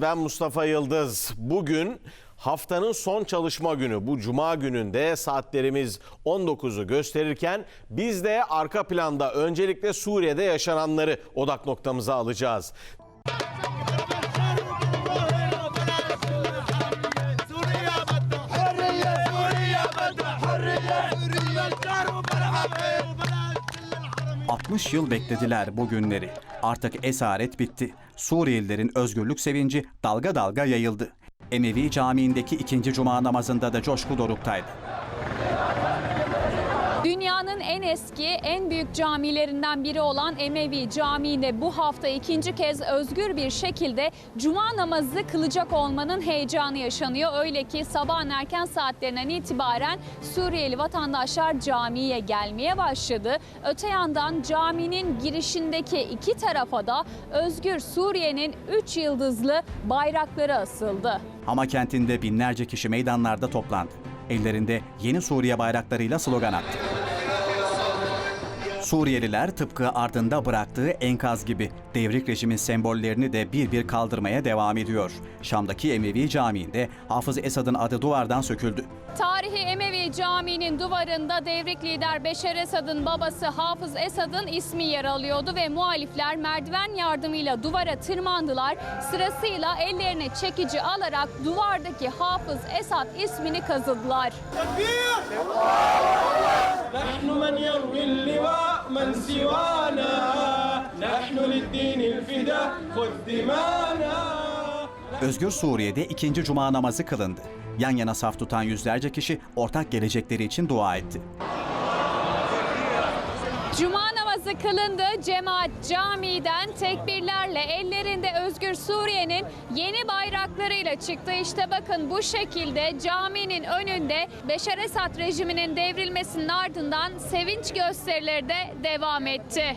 Ben Mustafa Yıldız. Bugün haftanın son çalışma günü. Bu cuma gününde saatlerimiz 19'u gösterirken biz de arka planda öncelikle Suriye'de yaşananları odak noktamıza alacağız. Suriye, Suriye, Suriye, 60 yıl beklediler bu günleri. Artık esaret bitti. Suriyelilerin özgürlük sevinci dalga dalga yayıldı. Emevi Camii'ndeki ikinci cuma namazında da coşku doruktaydı. Dünyanın en eski, en büyük camilerinden biri olan Emevi Camii'nde bu hafta ikinci kez özgür bir şekilde cuma namazı kılacak olmanın heyecanı yaşanıyor. Öyle ki sabahın erken saatlerinden itibaren Suriyeli vatandaşlar camiye gelmeye başladı. Öte yandan caminin girişindeki iki tarafa da Özgür Suriye'nin 3 yıldızlı bayrakları asıldı. Ama kentinde binlerce kişi meydanlarda toplandı. Ellerinde yeni Suriye bayraklarıyla slogan attı. Suriyeliler tıpkı ardında bıraktığı enkaz gibi devrik rejimin sembollerini de bir bir kaldırmaya devam ediyor. Şam'daki Emevi Camii'nde Hafız Esad'ın adı duvardan söküldü. Tarihi Emevi Camii'nin duvarında devrik lider Beşer Esad'ın babası Hafız Esad'ın ismi yer alıyordu ve muhalifler merdiven yardımıyla duvara tırmandılar. Sırasıyla ellerine çekici alarak duvardaki Hafız Esad ismini kazıdılar. Özgür Suriye'de ikinci cuma namazı kılındı. Yan yana saf tutan yüzlerce kişi ortak gelecekleri için dua etti. Cuma namazı kılındı. Cemaat camiden tekbirlerle ellerinde Özgür Suriye'nin yeni bayraklarıyla çıktı. İşte bakın bu şekilde caminin önünde Beşar Esad rejiminin devrilmesinin ardından sevinç gösterileri de devam etti.